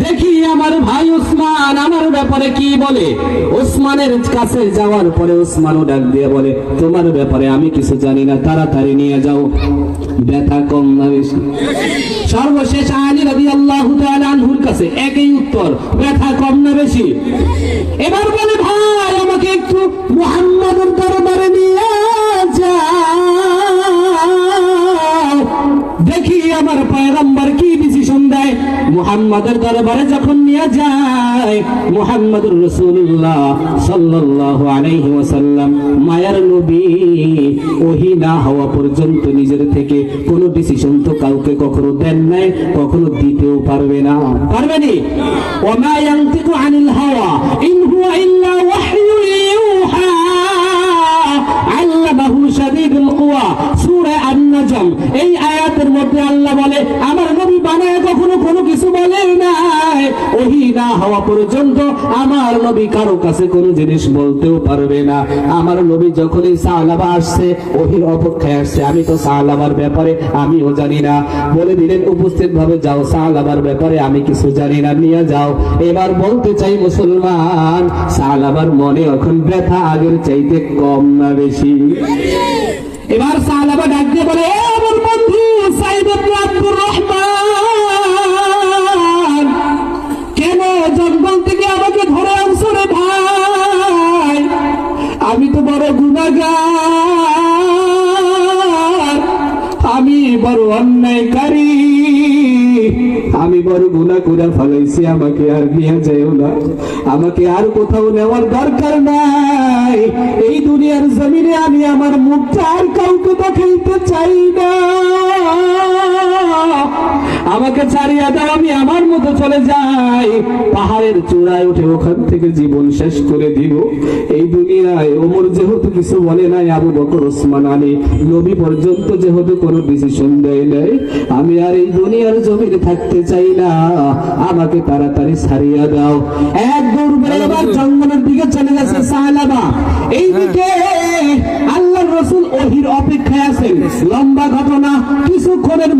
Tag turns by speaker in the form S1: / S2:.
S1: দেখি আমার ভাই আমার ব্যাপারে কি বলে? কাছে যাওয়ার পরে ডাক দিয়ে বলে, তোমার ব্যাপারে আমি কিছু জানি না, তাড়াতাড়ি নিয়ে যাও। ব্যথা কম না বেশি। সর্বশেষ আলী রবি আল্লাহ আনহুর কাছে একই উত্তর, ব্যথা কম না বেশি। এবার বলে, ভাই মুহাম্মাদের দরবারে নিয়ে যাও। দেখি আমার পয়গম্বর কি ডিসিশন দেয়। মুহাম্মাদের দরবারে যখন নিয়ে যায় মুহাম্মদুর রাসূলুল্লাহ সাল্লাল্লাহু আলাইহি ওয়াসাল্লাম মায়ার নবী ওহি না হওয়া পর্যন্ত নিজের থেকে কোনো ডিসিশন তো কাউকে কখনো দেন নাই কখনো দিতেও পারবে না। পারবে নি? ইয়ানতিকু আনিল হাওয়া ইন হুয়া ইল্লা হওয়া পর্যন্ত আমার নবী কারও কাছে কোনো জিনিস বলতেও পারবে না। আমার নবী যখনই সাহালাবা আসছে, ওহির অপেক্ষায় আসছে। আমি তো সাহালাবার ব্যাপারে আমিও জানি না। বলে দিলেন উপস্থিত ভাবে যাও সাহালাবার ব্যাপারে আমি কিছু জানি না। নিয়ে যাও। এবার বলতে চাই মুসলমান সাহালাবার মনে এখন ব্যথা আগের চাইতে কম না বেশি। এবার সাহালাবা ডাক দিয়ে বলে বড় অন্যায়কারী। আমি বড় গুণা করে ফেলাইছি, আমাকে আর নিয়ে যাইও না। আমাকে আর কোথাও নেওয়ার দরকার নাই। এই দুনিয়ার জমিনে আমি আমার মুখটা আর কাউকে দেখাইতে চাই না। আমাকে ছাড়িয়ে দাও আমি আমার মতো চলে যাই। পাহাড়ের চূড়ায় উঠে ওখান থেকে জীবন শেষ করে দিব। এই দুনিয়ায় ওমর যেহেতু কিছু বলে নাই আবু বকর ওসমান আলী নবী পর্যন্ত যেহেতু কোনো ডিসিশন দেয় নাই আমি আর এই দুনিয়ার জমিনে থাকতে চাই না। আমাকে তাড়াতাড়ি ছাড়িয়ে দাও। এক দৌড় বেড়ে আবার জঙ্গলের দিকে চলে গেছে সাহালাবা। এইদিকে আল্লাহ রসুল ওহির অপেক্ষায় আছেন। লম্বা ঘটনা কিছুক্ষণের